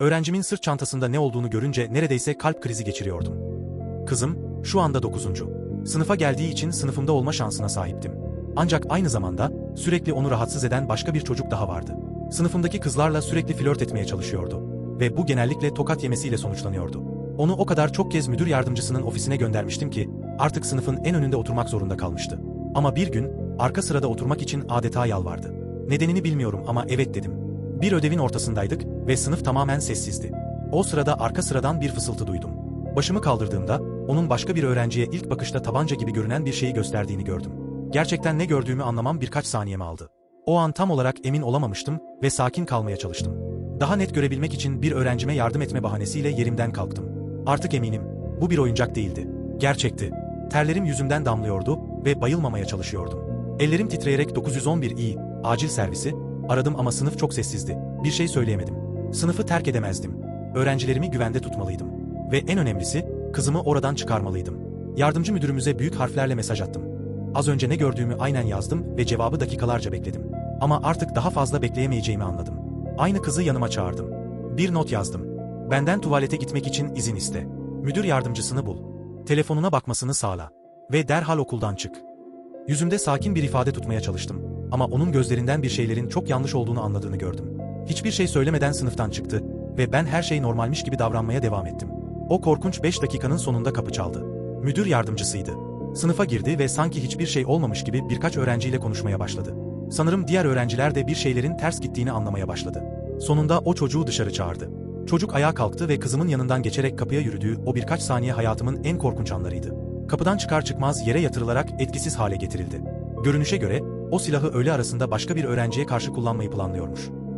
Öğrencimin sırt çantasında ne olduğunu görünce neredeyse kalp krizi geçiriyordum. Kızım, şu anda 9. Sınıfa geldiği için sınıfımda olma şansına sahiptim. Ancak aynı zamanda sürekli onu rahatsız eden başka bir çocuk daha vardı. Sınıfımdaki kızlarla sürekli flört etmeye çalışıyordu. Ve bu genellikle tokat yemesiyle sonuçlanıyordu. Onu o kadar çok kez müdür yardımcısının ofisine göndermiştim ki artık sınıfın en önünde oturmak zorunda kalmıştı. Ama bir gün arka sırada oturmak için adeta yalvardı. Nedenini bilmiyorum ama evet dedim. Bir ödevin ortasındaydık ve sınıf tamamen sessizdi. O sırada arka sıradan bir fısıltı duydum. Başımı kaldırdığımda onun başka bir öğrenciye ilk bakışta tabanca gibi görünen bir şeyi gösterdiğini gördüm. Gerçekten ne gördüğümü anlamam birkaç saniyemi aldı. O an tam olarak emin olamamıştım ve sakin kalmaya çalıştım. Daha net görebilmek için bir öğrencime yardım etme bahanesiyle yerimden kalktım. Artık eminim, bu bir oyuncak değildi. Gerçekti. Terlerim yüzümden damlıyordu ve bayılmamaya çalışıyordum. Ellerim titreyerek 911 i, acil servisi, aradım ama sınıf çok sessizdi. Bir şey söyleyemedim. Sınıfı terk edemezdim. Öğrencilerimi güvende tutmalıydım. Ve en önemlisi, kızımı oradan çıkarmalıydım. Yardımcı müdürümüze büyük harflerle mesaj attım. Az önce ne gördüğümü aynen yazdım ve cevabı dakikalarca bekledim. Ama artık daha fazla bekleyemeyeceğimi anladım. Aynı kızı yanıma çağırdım. Bir not yazdım. Benden tuvalete gitmek için izin iste. Müdür yardımcısını bul. Telefonuna bakmasını sağla. Ve derhal okuldan çık. Yüzümde sakin bir ifade tutmaya çalıştım. Ama onun gözlerinden bir şeylerin çok yanlış olduğunu anladığını gördüm. Hiçbir şey söylemeden sınıftan çıktı ve ben her şey normalmiş gibi davranmaya devam ettim. O korkunç 5 dakikanın sonunda kapı çaldı. Müdür yardımcısıydı. Sınıfa girdi ve sanki hiçbir şey olmamış gibi birkaç öğrenciyle konuşmaya başladı. Sanırım diğer öğrenciler de bir şeylerin ters gittiğini anlamaya başladı. Sonunda o çocuğu dışarı çağırdı. Çocuk ayağa kalktı ve kızımın yanından geçerek kapıya yürüdüğü o birkaç saniye hayatımın en korkunç anlarıydı. Kapıdan çıkar çıkmaz yere yatırılarak etkisiz hale getirildi. Görünüşe göre o silahı öğle arasında başka bir öğrenciye karşı kullanmayı planlıyormuş.